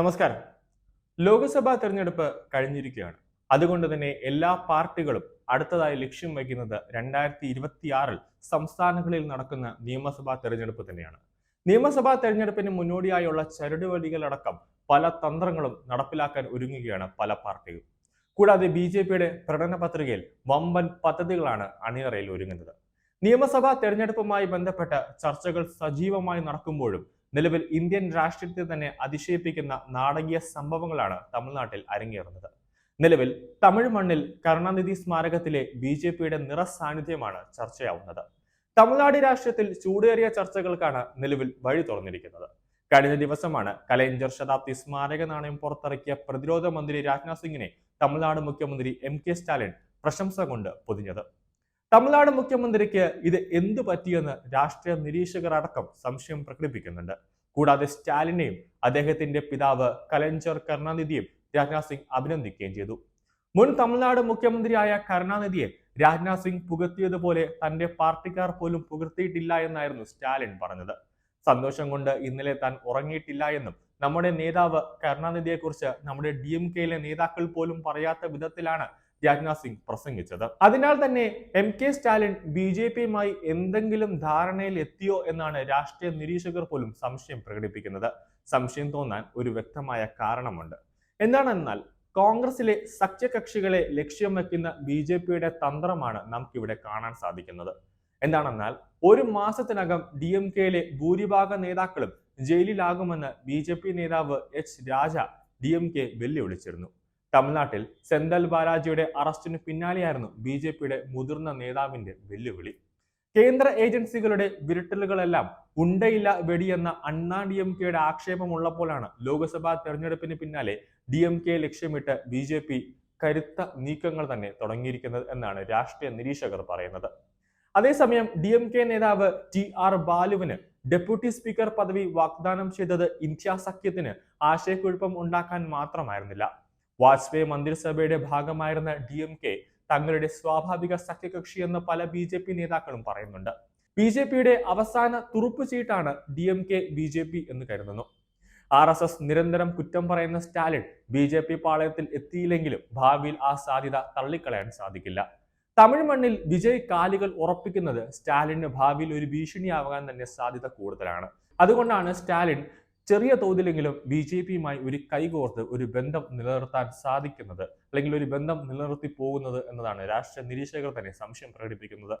നമസ്കാരം. ലോക്സഭാ തെരഞ്ഞെടുപ്പ് കഴിഞ്ഞിരിക്കുകയാണ്. അതുകൊണ്ട് തന്നെ എല്ലാ പാർട്ടികളും അടുത്തതായി ലക്ഷ്യം വയ്ക്കുന്നത് രണ്ടായിരത്തി ഇരുപത്തിയാറിൽ സംസ്ഥാനങ്ങളിൽ നടക്കുന്ന നിയമസഭാ തെരഞ്ഞെടുപ്പ് തന്നെയാണ്. നിയമസഭാ തെരഞ്ഞെടുപ്പിന് മുന്നോടിയായുള്ള ചരടുവലികളടക്കം പല തന്ത്രങ്ങളും നടപ്പിലാക്കാൻ ഒരുങ്ങുകയാണ് പല പാർട്ടികളും. കൂടാതെ ബി ജെ പിയുടെ പ്രകടന പത്രികയിൽ വമ്പൻ പദ്ധതികളാണ് അണിയറയിൽ ഒരുങ്ങുന്നത്. നിയമസഭാ തെരഞ്ഞെടുപ്പുമായി ബന്ധപ്പെട്ട ചർച്ചകൾ സജീവമായി നടക്കുമ്പോഴും നിലവിൽ ഇന്ത്യൻ രാഷ്ട്രീയത്തെ തന്നെ അതിശയിപ്പിക്കുന്ന നാടകീയ സംഭവങ്ങളാണ് തമിഴ്നാട്ടിൽ അരങ്ങേറുന്നത്. നിലവിൽ തമിഴ് മണ്ണിൽ കരുണാനിധി സ്മാരകത്തിലെ ബി ജെ പിയുടെ നിറസാന്നിധ്യമാണ് ചർച്ചയാവുന്നത്. തമിഴ്നാട് രാഷ്ട്രീയത്തിൽ ചൂടേറിയ ചർച്ചകൾക്കാണ് നിലവിൽ വഴി തുറന്നിരിക്കുന്നത്. കഴിഞ്ഞ ദിവസമാണ് കലൈഞ്ചർ ശതാബ്ദി സ്മാരക നാണയം പുറത്തിറക്കിയ പ്രതിരോധ മന്ത്രി രാജ്നാഥ് സിംഗിനെ തമിഴ്നാട് മുഖ്യമന്ത്രി എം കെ സ്റ്റാലിൻ പ്രശംസ കൊണ്ട് പൊതിഞ്ഞത്. തമിഴ്നാട് മുഖ്യമന്ത്രിക്ക് ഇത് എന്തു പറ്റിയെന്ന് രാഷ്ട്രീയ നിരീക്ഷകർ അടക്കം സംശയം പ്രകടിപ്പിക്കുന്നുണ്ട്. കൂടാതെ സ്റ്റാലിനെയും അദ്ദേഹത്തിന്റെ പിതാവ് കലഞ്ചർ കരുണാനിധിയും രാജ്നാഥ് സിംഗ് അഭിനന്ദിക്കുകയും ചെയ്തു. മുൻ തമിഴ്നാട് മുഖ്യമന്ത്രിയായ കരുണാനിധിയെ രാജ്നാഥ് സിംഗ് പുകഴ്ത്തിയതുപോലെ തന്റെ പാർട്ടിക്കാർ പോലും പുകഴ്ത്തിയിട്ടില്ല എന്നായിരുന്നു സ്റ്റാലിൻ പറഞ്ഞത്. സന്തോഷം കൊണ്ട് ഇന്നലെ താൻ ഉറങ്ങിയിട്ടില്ല എന്നും നമ്മുടെ നേതാവ് കരുണാനിധിയെക്കുറിച്ച് നമ്മുടെ ഡി എം കെയിലെ നേതാക്കൾ പോലും പറയാത്ത വിധത്തിലാണ് രാജ്നാഥ് സിംഗ് പ്രസംഗിച്ചത്. അതിനാൽ തന്നെ M K Stalin B J പിയുമായി എന്തെങ്കിലും ധാരണയിൽ എത്തിയോ എന്നാണ് രാഷ്ട്രീയ നിരീക്ഷകർ പോലും സംശയം പ്രകടിപ്പിക്കുന്നത്. സംശയം തോന്നാൻ ഒരു വ്യക്തമായ കാരണമുണ്ട്. എന്താണെന്നാൽ കോൺഗ്രസിലെ സഖ്യകക്ഷികളെ ലക്ഷ്യം വയ്ക്കുന്ന ബി ജെ പിയുടെ തന്ത്രമാണ് നമുക്കിവിടെ കാണാൻ സാധിക്കുന്നത്. എന്താണെന്നാൽ ഒരു മാസത്തിനകം ഡി എം കെയിലെ ഭൂരിഭാഗം നേതാക്കളും ജയിലിലാകുമെന്ന് ബി ജെ പി നേതാവ് H Raja D M K വെല്ലുവിളിച്ചിരുന്നു. തമിഴ്നാട്ടിൽ സെന്തൽ ബാലാജിയുടെ അറസ്റ്റിന് പിന്നാലെയായിരുന്നു ബി ജെ പിയുടെ മുതിർന്ന നേതാവിന്റെ വെല്ലുവിളി. കേന്ദ്ര ഏജൻസികളുടെ വിരട്ടലുകളെല്ലാം ഉണ്ടയില്ല വെടിയെന്ന അണ്ണാ ഡി എം കെയുടെ ആക്ഷേപമുള്ളപ്പോഴാണ് ലോക്സഭാ തെരഞ്ഞെടുപ്പിന് പിന്നാലെ ഡി എം കെ ലക്ഷ്യമിട്ട് ബി ജെ പി കരുത്ത നീക്കങ്ങൾ തന്നെ തുടങ്ങിയിരിക്കുന്നത് എന്നാണ് രാഷ്ട്രീയ നിരീക്ഷകർ പറയുന്നത്. അതേസമയം ഡി എം കെ നേതാവ് ടി ആർ ബാലുവിന് ഡെപ്യൂട്ടി സ്പീക്കർ പദവി വാഗ്ദാനം ചെയ്തത് ഇന്ത്യ സഖ്യത്തിന് ആശയക്കുഴപ്പം ഉണ്ടാക്കാൻ മാത്രമായിരുന്നില്ല. വാജ്പേയി മന്ത്രിസഭയുടെ ഭാഗമായിരുന്ന ഡി എം കെ തങ്ങളുടെ സ്വാഭാവിക സഖ്യകക്ഷി എന്ന് പല ബി ജെ പി നേതാക്കളും പറയുന്നുണ്ട്. ബി ജെ പിയുടെ അവസാന തുറുപ്പ് ചീട്ടാണ് D M K B J P എന്ന് കരുതുന്നു. ആർ എസ് എസ് നിരന്തരം കുറ്റം പറയുന്ന സ്റ്റാലിൻ ബി ജെ പി പാളയത്തിൽ എത്തിയില്ലെങ്കിലും ഭാവിയിൽ ആ സാധ്യത തള്ളിക്കളയാൻ സാധിക്കില്ല. തമിഴ് മണ്ണിൽ വിജയ് കാലികൾ ഉറപ്പിക്കുന്നത് സ്റ്റാലിന് ഭാവിയിൽ ഒരു ഭീഷണിയാവാൻ തന്നെ സാധ്യത കൂടുതലാണ്. അതുകൊണ്ടാണ് സ്റ്റാലിൻ ചെറിയ തോതിലെങ്കിലും ബി ജെ പിയുമായി ഒരു കൈകോർത്ത് ഒരു ബന്ധം നിലനിർത്താൻ സാധിക്കുന്നത് അല്ലെങ്കിൽ ഒരു ബന്ധം നിലനിർത്തി പോകുന്നത് എന്നതാണ് രാഷ്ട്രീയ നിരീക്ഷകർ തന്നെ സംശയം പ്രകടിപ്പിക്കുന്നത്.